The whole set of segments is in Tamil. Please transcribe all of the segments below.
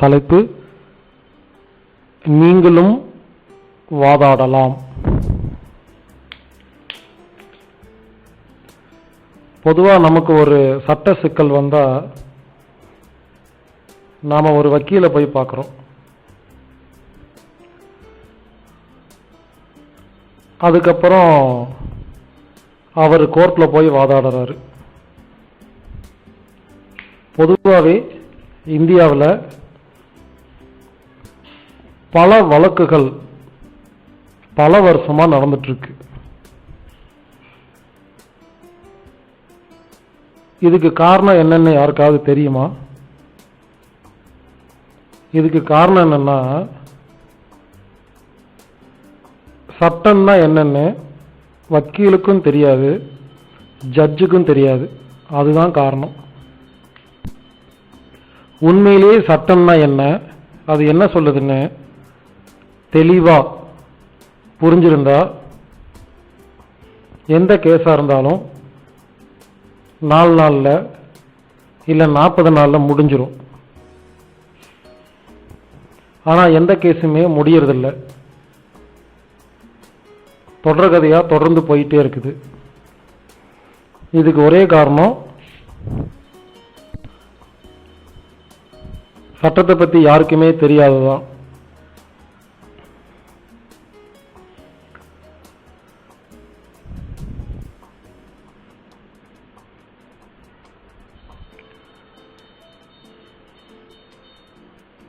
தலைப்பு நீங்களும் வாதாடலாம். பொதுவாக நமக்கு ஒரு சட்ட சிக்கல் வந்தால் நாம் ஒரு வக்கீலை போய் பார்க்குறோம் அதுக்கப்புறம் அவர் கோர்ட்டில் போய் வாதாடுறாரு. பொதுவாகவே இந்தியாவில் பல வழக்குகள் பல வருஷமாக நடந்துட்டுருக்கு. இதுக்கு காரணம் என்னென்ன யாருக்காவது தெரியுமா? இதுக்கு காரணம் என்னென்னா சட்டம்னா என்னென்ன வக்கீலுக்கும் தெரியாது ஜட்ஜுக்கும் தெரியாது. அதுதான் காரணம். உண்மையிலேயே சட்டம்னா என்ன? அது என்ன சொல்லுதுன்னு தெளிவாக புரிஞ்சிருந்தா எந்த கேஸாக இருந்தாலும் நாலு நாளில் இல்லை நாற்பது நாளில் முடிஞ்சிடும் ஆனால் எந்த கேஸுமே முடியறதில்ல. தொடர் கதையாக தொடர்ந்து போயிட்டே இருக்குது. இதுக்கு ஒரே காரணம் சட்டத்தை பற்றி யாருக்குமே தெரியாததான்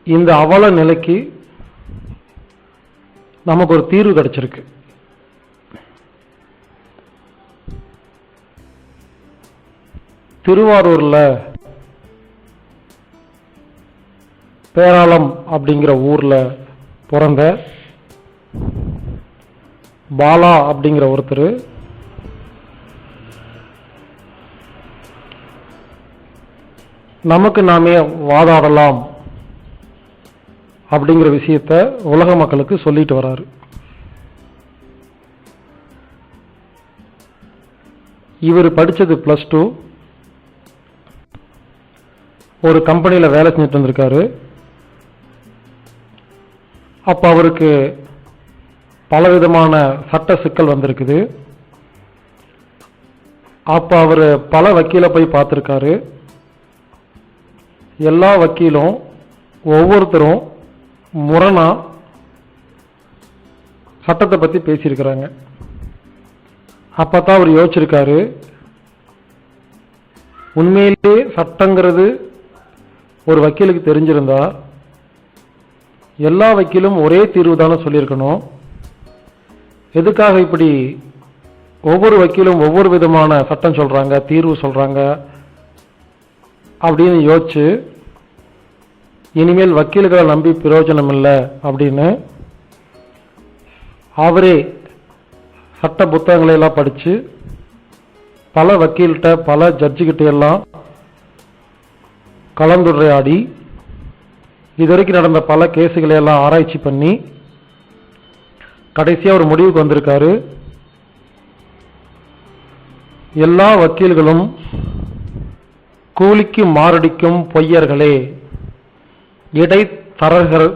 இந்த அவல நிலைக்கு நமக்கு ஒரு தீர்வு கிடைச்சிருக்கு. திருவாரூர்ல பேராளம் அப்படிங்கிற ஊர்ல பிறந்த பாலா அப்படிங்கிற ஒருத்தர் நமக்கு நாமே வாதாடலாம் அப்படிங்கிற விஷயத்த உலக மக்களுக்கு சொல்லிட்டு வராரு. இவர் படித்தது ப்ளஸ் டூ ஒரு கம்பெனியில் வேலை செஞ்சுட்டு இருந்திருக்காரு அப்போ அவருக்கு பலவிதமான சட்ட சிக்கல் வந்திருக்குது. அப்போ அவர் பல வக்கீலை போய் பார்த்துருக்காரு. எல்லா வக்கீலும் ஒவ்வொருத்தரும் முரணா சட்டத்தை பற்றி பேசியிருக்கிறாங்க. அப்போ தான் அவர் யோசிச்சிருக்காரு. உண்மையிலே சட்டங்கிறது ஒரு வக்கீலுக்கு தெரிஞ்சிருந்தா எல்லா வக்கீலும் ஒரே தீர்வு தானே சொல்லியிருக்கணும். எதுக்காக இப்படி ஒவ்வொரு வக்கீலும் ஒவ்வொரு விதமான சட்டம் சொல்கிறாங்க தீர்வு சொல்கிறாங்க அப்படின்னு யோசிச்சு இனிமேல் வக்கீல்களை நம்பி பிரயோஜனம் இல்லை அப்படின்னு அவரே சட்ட புத்தகங்களை எல்லாம் பல வக்கீல்கிட்ட பல ஜட்ஜுகிட்ட எல்லாம் கலந்துரையாடி இதுவரைக்கும் நடந்த பல கேஸுகளை எல்லாம் ஆராய்ச்சி பண்ணி கடைசியாக ஒரு முடிவுக்கு வந்திருக்காரு. எல்லா வக்கீல்களும் கூலிக்கு மாரடிக்கும் பொய்யர்களே இடை தரகர்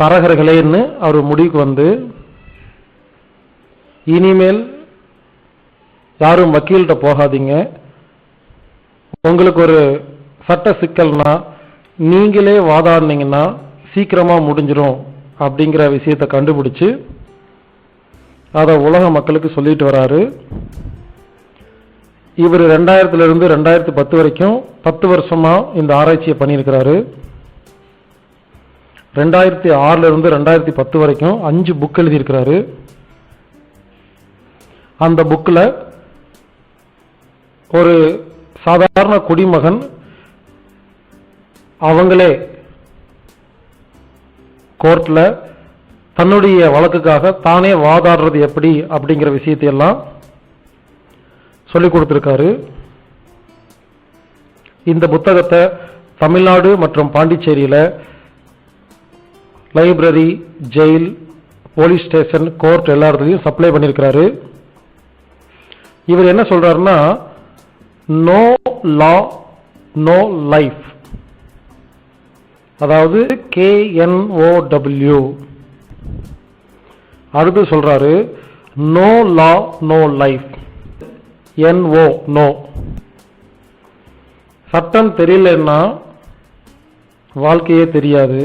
தரகர்களேன்னு அவர் முடிவுக்கு வந்து இனிமேல் யாரும் வக்கீல்கிட்ட போகாதீங்க. உங்களுக்கு ஒரு சட்ட சிக்கல்னா நீங்களே வாதாடினீங்கன்னா சீக்கிரமாக முடிஞ்சிடும் அப்படிங்கிற விஷயத்தை கண்டுபிடிச்சு அதை உலக மக்களுக்கு சொல்லிட்டு வராரு. இவர் ரெண்டாயிரத்துலேருந்து ரெண்டாயிரத்து பத்து வரைக்கும் பத்து வருஷமாக இந்த ஆராய்ச்சியை பண்ணியிருக்கிறாரு. ரெண்டாயிரத்தி ஆறிலிருந்து ரெண்டாயிரத்தி பத்து வரைக்கும் அஞ்சு புக் எழுதியிருக்கிறாரு. அந்த புக்கில் ஒரு சாதாரண குடிமகன் அவங்களே கோர்ட்டில் தன்னுடைய வழக்குக்காக தானே வாதாடுறது எப்படி அப்படிங்கிற விஷயத்தையெல்லாம் சொல்லி கொடுத்துருக்காரு. இந்த புத்தகத்தை தமிழ்நாடு மற்றும் பாண்டிச்சேரியில் library jail police station court எல்லா இடத்துலையும் சப்ளை பண்ணியிருக்கிறாரு இவர் என்ன சொல்றாருன்னா நோ லா நோ லைஃப். அதாவது கேஎன்ஓடபிள்யூ அடுத்து சொல்றாரு no law no life. N O no. சட்டம் தெரியலன்னா வாழ்க்கையே தெரியாது.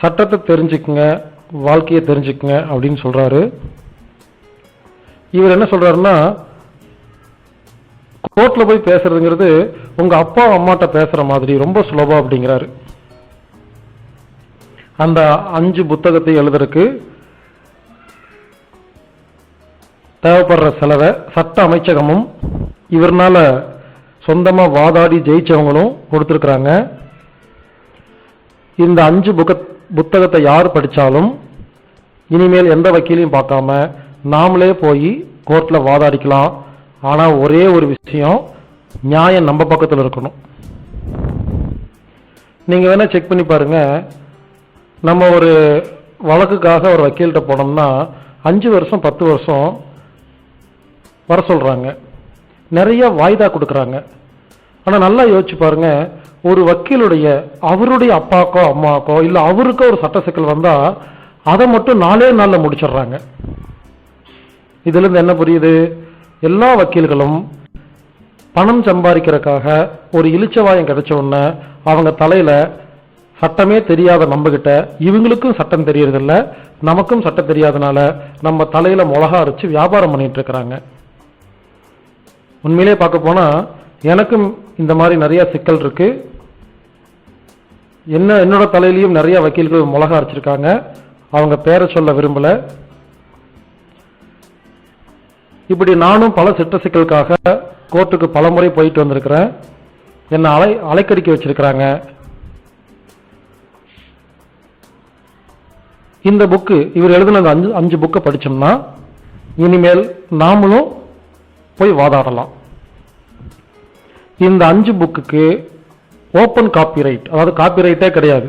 சட்டத்தை தெரிஞ்சுக்குங்க வாழ்க்கையை தெரிஞ்சுக்குங்க அப்படின்னு சொல்கிறாரு இவர் என்ன சொல்கிறாருன்னா கோர்ட்டில் போய் பேசுறதுங்கிறது உங்கள் அப்பா அம்மாட்ட பேசுகிற மாதிரி ரொம்ப சுலபம் அப்படிங்கிறாரு. அந்த அஞ்சு புத்தகத்தை எழுதுறதுக்கு தேவைப்படுற செலவை சட்ட அமைச்சகமும் இவர்னால சொந்தமாக வாதாடி ஜெயிச்சவங்களும் கொடுத்துருக்குறாங்க. இந்த அஞ்சு புக்க புத்தகத்தை யார் படித்தாலும் இனிமேல் எந்த வக்கீலையும் பார்க்காம நாமளே போய் கோர்ட்டில் வாதாடிக்கலாம். ஆனால் ஒரே ஒரு விஷயம் நியாயம் நம்ம பக்கத்தில் இருக்கணும். நீங்கள் வேணால் செக் பண்ணி பாருங்கள் நம்ம ஒரு வழக்குக்காக ஒரு வக்கீல்கிட்ட போனோம்னா அஞ்சு வருஷம் பத்து வருஷம் வர சொல்கிறாங்க நிறைய வாய்தா கொடுக்குறாங்க. ஆனால் நல்லா யோசிச்சு பாருங்கள் ஒரு வக்கீலுடைய அவருடைய அப்பாக்கோ அம்மாக்கோ இல்லை அவருக்கோ ஒரு சட்ட சிக்கல் வந்தால் அதை மட்டும் நாலே நாளில் முடிச்சிடுறாங்க. இதுலேருந்து என்ன புரியுது? எல்லா வக்கீல்களும் பணம் சம்பாதிக்கிறதுக்காக ஒரு இலிச்சவாயம் கிடைச்ச உடனே அவங்க தலையில் சட்டமே தெரியாத நம்மகிட்ட இவங்களுக்கும் சட்டம் தெரியறதில்ல நமக்கும் சட்டம் தெரியாதனால நம்ம தலையில மிளகா அரைச்சு வியாபாரம் பண்ணிட்டு இருக்கிறாங்க. உண்மையிலே பார்க்க போனா எனக்கும் இந்த மாதிரி நிறைய சிக்கல் இருக்கு. என்ன என்னோட தலையிலையும் நிறைய வக்கீல்கள் மிளகா அரைச்சிருக்காங்க. அவங்க பேரை சொல்ல விரும்பல. இப்படி நானும் பல சிட்ட சிக்கலுக்காக கோர்ட்டுக்கு பல முறை போயிட்டு வந்திருக்கிறேன். என்னை அலை அலைக்கடிக்க வச்சிருக்கிறாங்க. இந்த புக்கு இவர் எழுதின அஞ்சு அஞ்சு புக்கை படித்தோம்னா இனிமேல் நாமளும் போய் வாதாடலாம். இந்த அஞ்சு புக்குக்கு ஓப்பன் காப்பிரைட் அதாவது காப்பிரைட்டே கிடையாது.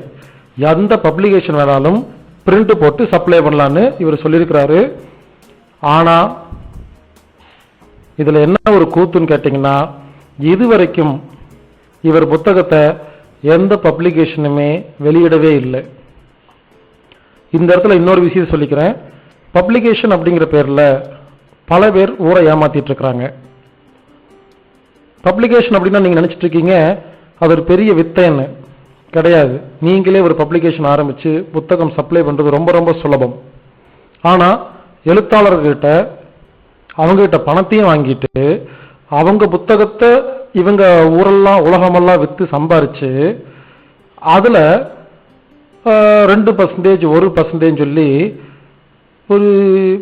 எந்த பப்ளிகேஷன் வேணாலும் பிரிண்ட் போட்டு சப்ளை பண்ணலான்னு இவர் சொல்லியிருக்கிறாரு. ஆனால் இதில் என்ன ஒரு கூத்துன்னு கேட்டிங்கன்னா இதுவரைக்கும் இவர் புத்தகத்தை எந்த பப்ளிகேஷனுமே வெளியிடவே இல்லை. இந்த இடத்துல இன்னொரு விஷயம் சொல்லிக்கிறேன். பப்ளிகேஷன் அப்படிங்கிற பேரில் பல பேர் ஊரை ஏமாத்திட்டு இருக்கிறாங்க. பப்ளிகேஷன் அப்படின்னா நீங்கள் நினச்சிட்டு இருக்கீங்க அது ஒரு பெரிய வித்தைன்னு கிடையாது. நீங்களே ஒரு பப்ளிகேஷன் ஆரம்பித்து புத்தகம் சப்ளை பண்ணுறது ரொம்ப ரொம்ப சுலபம். ஆனால் எழுத்தாளர்கிட்ட அவங்ககிட்ட பணத்தையும் வாங்கிட்டு அவங்க புத்தகத்தை இவங்க ஊரெல்லாம் உலகமெல்லாம் விற்று சம்பாரித்து அதில் ரெண்டு பர்சன்டேஜ் ஒரு பர்சன்டேஜ் சொல்லி ஒரு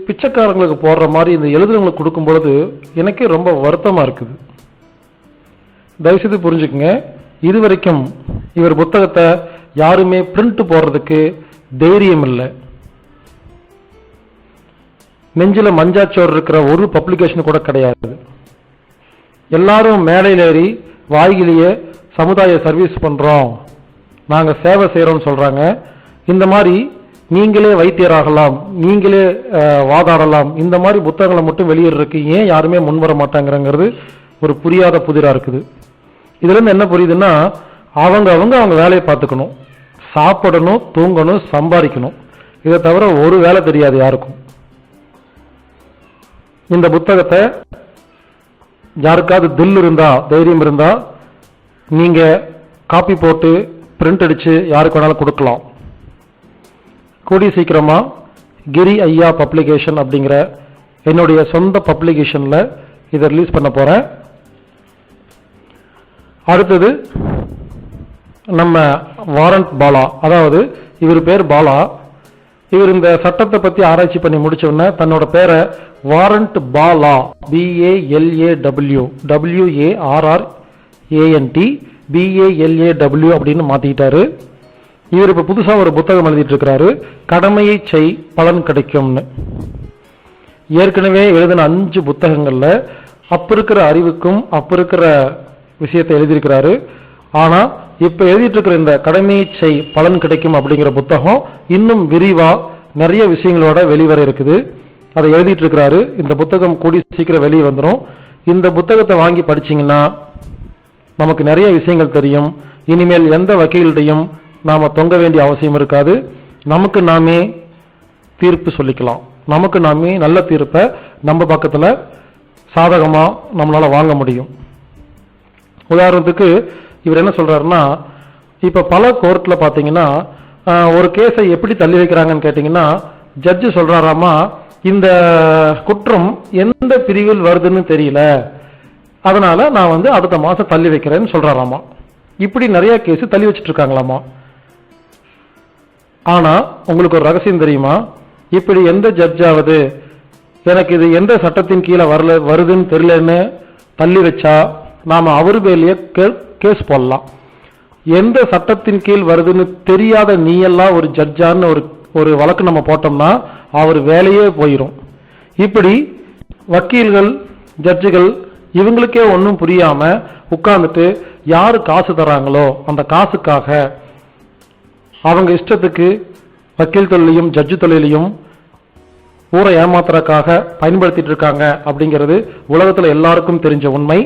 பிச்சைக்காரங்களுக்கு போடுற மாதிரி இந்த எழுதுறவங்களுக்கு கொடுக்கும்பொழுது எனக்கே ரொம்ப வருத்தமாக இருக்குது. தயவுசெய்து புரிஞ்சுக்குங்க. இதுவரைக்கும் இவர் புத்தகத்தை யாருமே பிரிண்ட் போடுறதுக்கு தைரியம் இல்லை நெஞ்சில் மஞ்சாச்சோர் இருக்கிற ஒரு பப்ளிகேஷன் கூட கிடையாது. எல்லாரும் மேடையில் ஏறி வாய்கிலேயே சமுதாய சர்வீஸ் பண்ணுறோம் நாங்கள் சேவை செய்கிறோம்னு சொல்கிறாங்க இந்த மாதிரி நீங்களே வைத்தியராகலாம் நீங்களே வாதாடலாம். இந்த மாதிரி புத்தகங்களை மட்டும் வெளியிடுறதுக்கு ஏன் யாருமே முன்வர மாட்டாங்கிறங்கிறது ஒரு புரியாத புதிராக இருக்குது. இதுல இருந்து என்ன புரியுதுன்னா அவங்க அவங்க அவங்க வேலையை பார்த்துக்கணும். சாப்பிடணும் தூங்கணும் சம்பாதிக்கணும். இதை தவிர ஒரு வேலை தெரியாது யாருக்கும். இந்த புத்தகத்தை யாருக்காவது தில் இருந்தா தைரியம் இருந்தா நீங்க காப்பி போட்டு பிரிண்ட் அடிச்சு யாருக்கு வேணாலும் கொடுக்கலாம். கூடிய சீக்கிரமா கிரி ஐயா பப்ளிகேஷன் அப்படிங்கிற என்னுடைய சொந்த பப்ளிகேஷன்ல இதை ரிலீஸ் பண்ண போறேன். அடுத்தது நம்ம வாரண்ட் பாலா. அதாவது இவர் பேர் பாலா. இவர் இந்த சட்டத்தை பற்றி ஆராய்ச்சி பண்ணி முடிச்சோடனே தன்னோட பேரை warrant Bala. B A L A W W A R R A N D B A L A W அப்படின்னு மாற்றிக்கிட்டாரு இவர் இப்போ புதுசாக ஒரு புத்தகம் எழுதிட்டு இருக்கிறாரு கடமையை செய் பலன் கிடைக்கும்னு. ஏற்கனவே எழுதின அஞ்சு புத்தகங்களில் அப்போ இருக்கிற அறிவுக்கும் அப்போ இருக்கிற விஷயத்தை எழுதியிருக்கிறாரு. ஆனா இப்ப எழுதிட்டு இருக்கிற இந்த கடமையை செய் பலன் கிடைக்கும் அப்படிங்கிற புத்தகம் இன்னும் விரிவா நிறைய விஷயங்களோட வெளிவர இருக்குது. அதை எழுதிட்டு இருக்கிறாரு இந்த புத்தகம் கூடி சீக்கிரம் வெளியே வந்துடும் இந்த புத்தகத்தை வாங்கி படிச்சீங்கன்னா நமக்கு நிறைய விஷயங்கள் தெரியும். இனிமேல் எந்த வக்கீல்கிட்டையும் நாம தொங்க வேண்டிய அவசியம் இருக்காது. நமக்கு நாமே தீர்ப்பு சொல்லிக்கலாம். நமக்கு நாமே நல்ல தீர்ப்பை நம்ம பக்கத்துல சாதகமா நம்மளால வாங்க முடியும். உதாரணத்துக்கு இவர் என்ன சொல்றாருன்னா இப்போ பல கோர்ட்ல பார்த்தீங்கன்னா ஒரு கேஸை எப்படி தள்ளி வைக்கிறாங்கன்னு கேட்டிங்கன்னா ஜட்ஜு சொல்றாராமா இந்த குற்றம் எந்த பிரிவில் வருதுன்னு தெரியல. அதனால நான் வந்து அடுத்த மாசம் தள்ளி வைக்கிறேன்னு சொல்றாராமா. இப்படி நிறைய கேஸ் தள்ளி வச்சுட்டு இருக்காங்களாமா ஆனா உங்களுக்கு ஒரு ரகசியம் தெரியுமா? இப்படி எந்த ஜட்ஜாவது எனக்கு இது எந்த சட்டத்தின் கீழே வரல வருதுன்னு தெரியலன்னு தள்ளி வச்சா நாம் அவர் மேலேயே கேஸ் போடலாம். எந்த சட்டத்தின் கீழ் வருதுன்னு தெரியாத நீ எல்லாம் ஒரு ஜட்ஜான்னு ஒரு ஒரு வழக்கு நம்ம போட்டோம்னா அவர் வேலையே போயிடும் இப்படி வக்கீல்கள் ஜட்ஜுகள் இவங்களுக்கே ஒன்றும் புரியாம உட்கார்ந்துட்டு யார் காசு தராங்களோ அந்த காசுக்காக அவங்க இஷ்டத்துக்கு வக்கீல் தொழிலையும் ஜட்ஜு தொழிலையும் ஊரை ஏமாத்துறதுக்காக பயன்படுத்திட்டு இருக்காங்க அப்படிங்கிறது உலகத்தில் எல்லாருக்கும் தெரிஞ்ச உண்மை.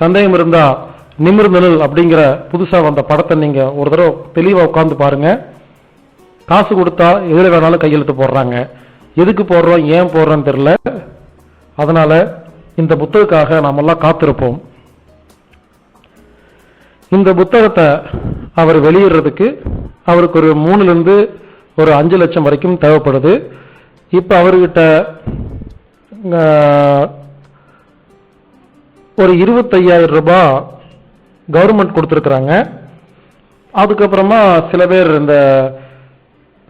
சந்தேகம் இருந்தா நிமிர்ந்தனல் அப்படிங்கிற புதுசா வந்த படத்தை நீங்க ஒரு தடவை தெளிவா உட்காந்து பாருங்க. காசு கொடுத்தா எதுல வேணாலும் கையெழுத்து போடுறாங்க. எதுக்கு போடுறோம் ஏன் போடுறோன்னு தெரியல. அதனால இந்த புத்தகக்காக நாம எல்லாம் காத்திருப்போம். இந்த புத்தகத்தை அவர் வெளியிடுறதுக்கு அவருக்கு ஒரு மூணுலேருந்து ஒரு அஞ்சு லட்சம் வரைக்கும் தேவைப்படுது. இப்போ அவர்கிட்ட ஒரு இருபத்தையாயிரம் ரூபாய் கவர்மெண்ட் கொடுத்துருக்குறாங்க. அதுக்கப்புறமா சில பேர் இந்த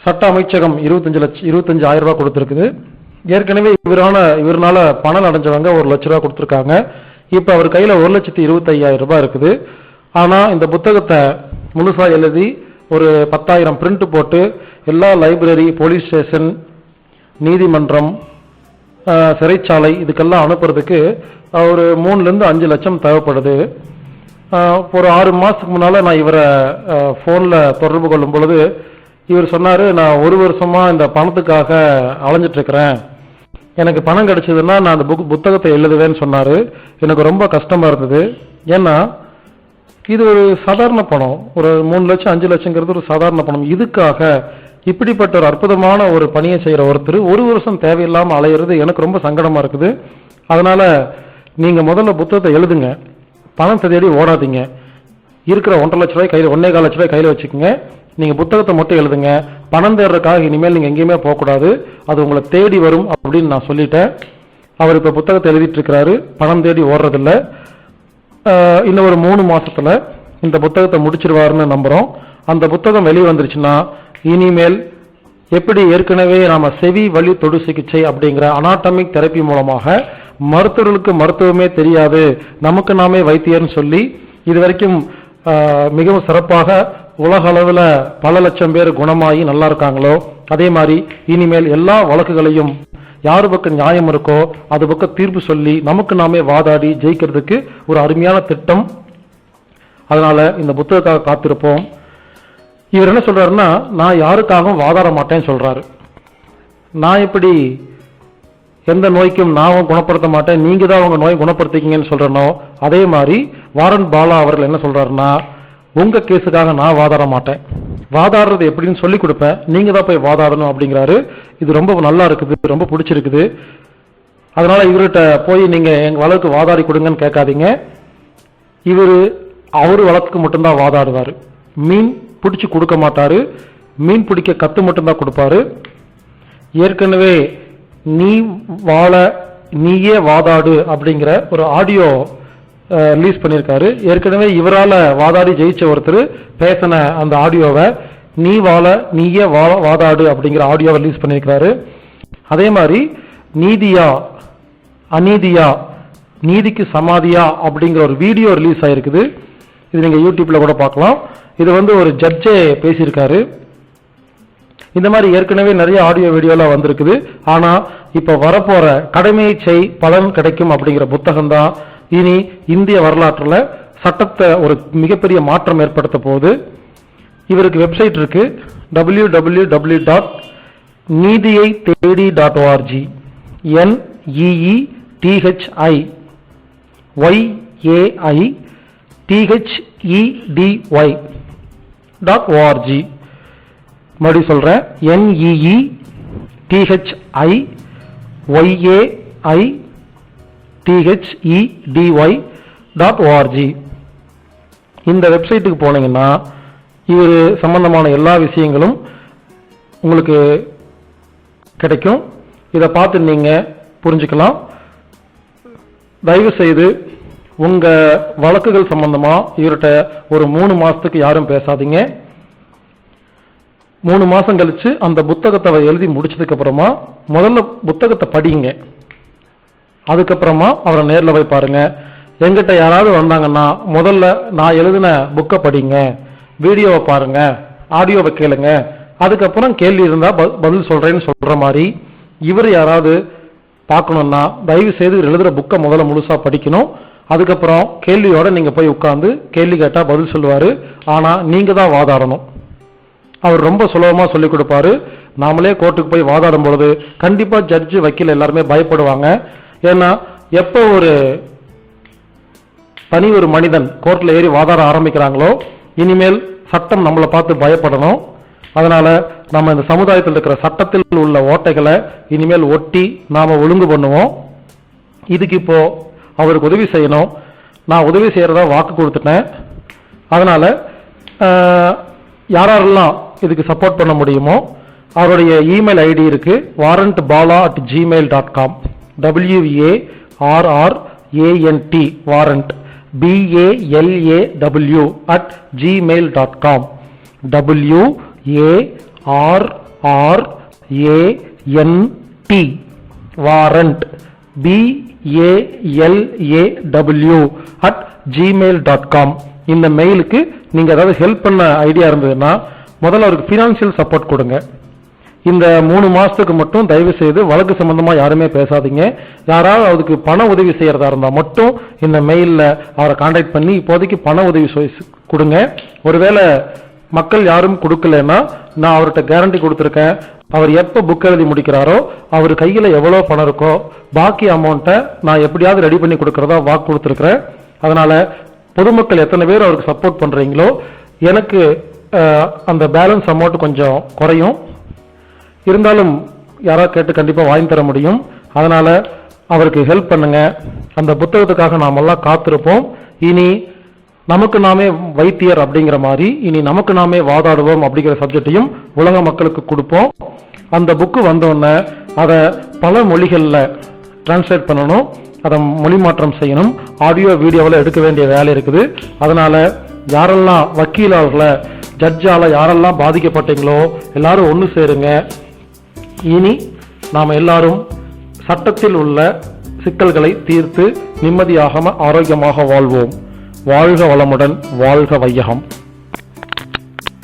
சட்ட அமைச்சகம் இருபத்தஞ்சு லட்சம் இருபத்தஞ்சு ஆயிரம் ரூபாய் கொடுத்துருக்குது. ஏற்கனவே இவரான இவரால் பணம் அடைஞ்சவங்க ஒரு லட்ச ரூபா கொடுத்துருக்காங்க. இப்போ அவர் கையில் ஒரு லட்சத்தி இருபத்தையாயிரம் ரூபாய் இருக்குது. ஆனால் இந்த புத்தகத்தை முழுசாக எழுதி ஒரு பத்தாயிரம் பிரிண்ட் போட்டு எல்லா லைப்ரரி போலீஸ் ஸ்டேஷன் நீதிமன்றம் சிறைச்சாலை இதுக்கெல்லாம் அனுப்புறதுக்கு ஒரு மூணுலேருந்து அஞ்சு லட்சம் தேவைப்படுது. ஒரு ஆறு மாதத்துக்கு முன்னால் நான் இவரை ஃபோனில் தொடர்பு கொள்ளும் பொழுது இவர் சொன்னார் நான் ஒரு வருஷமாக இந்த பணத்துக்காக அலைஞ்சிட்டு இருக்கிறேன் எனக்கு பணம் கிடைச்சதுன்னா நான் அந்த புக் புத்தகத்தை எழுதுவேன்னு சொன்னார். எனக்கு ரொம்ப கஷ்டமாக இருந்தது. ஏன்னா இது ஒரு சாதாரண பணம். ஒரு மூணு லட்சம் அஞ்சு லட்சங்கிறது ஒரு சாதாரண பணம். இதுக்காக இப்படிப்பட்ட ஒரு அற்புதமான ஒரு பணியை செய்கிற ஒருத்தர் ஒரு வருஷம் தேவையில்லாமல் அலையிறது எனக்கு ரொம்ப சங்கடமாக இருக்குது. அதனால் நீங்கள் முதல்ல புத்தகத்தை எழுதுங்க. பணத்தை தேடி ஓடாதீங்க. இருக்கிற ஒன்றரை லட்ச ரூபாய் கையில் ஒன்றே கால் லட்ச ரூபாய் கையில் வச்சுக்கோங்க. நீங்கள் புத்தகத்தை மட்டும் எழுதுங்க. பணம் தேடுறதுக்காக இனிமேல் நீங்கள் எங்கேயுமே போகக்கூடாது. அது உங்களை தேடி வரும் அப்படின்னு நான் சொல்லிட்டேன். அவர் இப்போ புத்தகத்தை எழுதிட்டு இருக்கிறாரு. பணம் தேடி ஓடுறதில்ல. இன்னும் ஒரு மூணு மாசத்துல இந்த புத்தகத்தை முடிச்சிருவாருன்னு நம்புறோம். அந்த புத்தகம் வெளியே வந்துருச்சுன்னா இனிமேல் எப்படி ஏற்கனவே நாம செவி வழி தொடு சிகிச்சை அப்படிங்கிற அனாட்டமிக் தெரப்பி மூலமாக மருத்துவர்களுக்கு மருத்துவமே தெரியாது. நமக்கு நாமே வைத்தியர்னு சொல்லி இது வரைக்கும் மிகவும் சிறப்பாக உலக அளவில் பல லட்சம் பேர் குணமாகி நல்லா இருக்காங்களோ அதே மாதிரி இனிமேல் எல்லா வழக்குகளையும் யாரு பக்கம் நியாயம் இருக்கோ அது பக்கம் தீர்ப்பு சொல்லி நமக்கு நாமே வாதாடி ஜெயிக்கிறதுக்கு ஒரு அருமையான திட்டம். அதனால இந்த புத்தகத்துக்காக காத்திருப்போம். இவர் என்ன சொல்றாருன்னா நான் யாருக்காகவும் வாதாட மாட்டேன்னு சொல்றாரு. நான் எப்படி எந்த நோய்க்கும் நான் குணப்படுத்த மாட்டேன். நீங்க தான் உங்க நோயை குணப்படுத்திக்கீங்கன்னு சொல்றனோ அதே மாதிரி வாரன் பாலா அவர்கள் என்ன சொல்றாருன்னா உங்க கேஸுக்காக நான் வாதாட மாட்டேன். வாதாடுறது எப்படின்னு சொல்லி கொடுப்பேன். நீங்க தான் போய் வாதாடணும் அப்படிங்கிறாரு. இது ரொம்ப நல்லா இருக்குது ரொம்ப பிடிச்சிருக்குது. அதனால இவர்கிட்ட போய் நீங்க எங்க வழக்கு வாதாடி கொடுங்கன்னு கேட்காதீங்க. இவர் அவர் வழக்குக்கு மட்டும்தான் வாதாடுவார். மீன் பிடிச்சி கொடுக்க மாட்டாரு. மீன் பிடிக்க கத்து மட்டும்தான் கொடுப்பாரு. ஏற்கனவே நீ வாழ நீயே வாதாடு அப்படிங்கிற ஒரு ஆடியோ ரிலீஸ் பண்ணியிருக்காரு ஏற்கனவே இவரால் வாதாடி ஜெயிச்ச ஒருத்தர் பேசின அந்த ஆடியோவை நீ வாழ நீயே வாழ வாதாடு அப்படிங்கிற ஆடியோவை ரிலீஸ் பண்ணியிருக்காரு அதே மாதிரி நீதியா அநீதியா நீதிக்கு சமாதியா அப்படிங்கிற ஒரு வீடியோ ரிலீஸ் ஆயிருக்குது. இது நீங்கள் யூடியூப்பில் கூட பார்க்கலாம். இது வந்து ஒரு ஜட்ஜே பேசியிருக்காரு. இந்த மாதிரி ஏற்கனவே நிறைய ஆடியோ வீடியோலாம் வந்திருக்குது. ஆனால் இப்போ வரப்போகிற கடமையை செய் பலன் கிடைக்கும் அப்படிங்கிற புத்தகம் தான் இனி இந்திய வரலாற்றில் சட்டத்தை ஒரு மிகப்பெரிய மாற்றம் ஏற்படுத்த போகுது. இவருக்கு வெப்சைட் இருக்கு. டபிள்யூ டபிள்யூ டபிள்யூ டாட் நீதியை தேடி dot O R G N E E T H I Y A I T H E D Y dot O R G மறுபடியும் சொல்கிறேன் N E E T H I Y A I T H E D Y dot O R G இந்த வெப்சைட்டுக்கு போனீங்கன்னா இவர் சம்பந்தமான எல்லா விஷயங்களும் உங்களுக்கு கிடைக்கும். இதை பார்த்து நீங்கள் புரிஞ்சுக்கலாம். தயவு செய்து உங்கள் வழக்குகள் சம்பந்தமாக இவர்கிட்ட ஒரு மூணு மாதத்துக்கு யாரும் பேசாதீங்க. மூணு மாதம் கழித்து அந்த புத்தகத்தை அவர் எழுதி முடிச்சதுக்கு அப்புறமா முதல்ல புத்தகத்தை படிங்க. அதுக்கப்புறமா அவரை நேரில் போய் பாருங்க. எங்கிட்ட யாராவது வந்தாங்கன்னா முதல்ல நான் எழுதின புக்கை படிங்க. வீடியோவை பாருங்க. ஆடியோவை கேளுங்க. அதுக்கப்புறம் கேள்வி இருந்தால் பதில் சொல்கிறேன்னு சொல்கிற மாதிரி இவர் யாராவது பார்க்கணும்னா தயவு செய்து எழுதுகிற புக்கை முதல்ல முழுசாக படிக்கணும். அதுக்கப்புறம் கேள்வியோட நீங்கள் போய் உட்காந்து கேள்வி கேட்டால் பதில் சொல்லுவார். ஆனால் நீங்கள் தான் வாதாடணும். அவர் ரொம்ப சுலபமாக சொல்லிக் கொடுப்பாரு. நாமளே கோர்ட்டுக்கு போய் வாதாடும் பொழுது கண்டிப்பாக ஜட்ஜு வக்கீல் எல்லாருமே பயப்படுவாங்க. ஏன்னா எப்போ ஒரு தனி ஒரு மனிதன் கோர்ட்டில் ஏறி வாதாட ஆரம்பிக்கிறாங்களோ இனிமேல் சட்டம் நம்மளை பார்த்து பயப்படணும். அதனால நம்ம இந்த சமுதாயத்தில் இருக்கிற சட்டத்தில் உள்ள ஓட்டைகளை இனிமேல் ஒட்டி நாம ஒழுங்கு பண்ணுவோம். இதுக்கு இப்போ அவருக்கு உதவி செய்யணும். நான் உதவி செய்யறதா வாக்கு கொடுத்துட்டேன். அதனால யாரெல்லாம் இதுக்கு சப்போர்ட் பண்ண முடியுமோ அவருடைய இமெயில் ஐடி இருக்கு warrant Bala at Gmail dot com டபிள்யூஏஆர்ஆர் AND warrant BALAW at Gmail dot com டபிள்யூஏஆர்ஆர்ஏஎன்டி warrant BALAW at Gmail dot com இந்த மெயிலுக்கு நீங்கள் ஏதாவது ஹெல்ப் பண்ண ஐடியா இருந்ததுன்னா முதல்ல அவருக்கு ஃபினான்ஷியல் சப்போர்ட் கொடுங்க. இந்த மூணு மாசத்துக்கு மட்டும் தயவு செய்து வழக்கு சம்பந்தமா யாருமே பேசாதீங்க. யாராவது அதுக்கு பண உதவி செய்யறதா இருந்தா மட்டும் இந்த மெயில்ல அவரை காண்டாக்ட் பண்ணி இப்போதைக்கு பண உதவி கொடுங்க. ஒருவேளை மக்கள் யாரும் கொடுக்கலன்னா நான் அவர்கிட்ட கேரண்டி கொடுத்துருக்கேன். அவர் எப்போ புக் எழுதி முடிக்கிறாரோ அவர் கையில் எவ்வளோ பணம் இருக்கோ பாக்கி அமௌண்ட்டை நான் எப்படியாவது ரெடி பண்ணி கொடுக்கறதா வாக்கு கொடுத்துருக்குறேன். அதனால பொதுமக்கள் எத்தனை பேர் அவருக்கு சப்போர்ட் பண்றீங்களோ எனக்கு அந்த பேலன்ஸ் அமௌண்ட் கொஞ்சம் குறையும். இருந்தாலும் யாராவது கேட்டு கண்டிப்பாக வாங்கி தர முடியும். அதனால் அவருக்கு ஹெல்ப் பண்ணுங்க. அந்த புத்தகத்துக்காக நாம் எல்லாம் காத்திருப்போம். இனி நமக்கு நாமே வைத்தியர் அப்படிங்கிற மாதிரி இனி நமக்கு நாமே வாதாடுவோம் அப்படிங்கிற சப்ஜெக்டையும் உலக மக்களுக்கு கொடுப்போம். அந்த புக்கு வந்தோடனே அதை பல மொழிகளில் டிரான்ஸ்லேட் பண்ணணும். அதை மொழி மாற்றம் செய்யணும் ஆடியோ வீடியோவில் எடுக்க வேண்டிய வேலை இருக்குது. அதனால யாரெல்லாம் வக்கீலாளர்களை ஜட்ஜால யாரெல்லாம் பாதிக்கப்பட்டீங்களோ எல்லாரும் ஒன்று சேருங்க. இனி நாம் எல்லாரும் சட்டத்தில் உள்ள சிக்கல்களை தீர்த்து நிம்மதியாக ஆரோக்கியமாக வாழ்வோம். வாழ்க வளமுடன் வாழ்க வையகம்.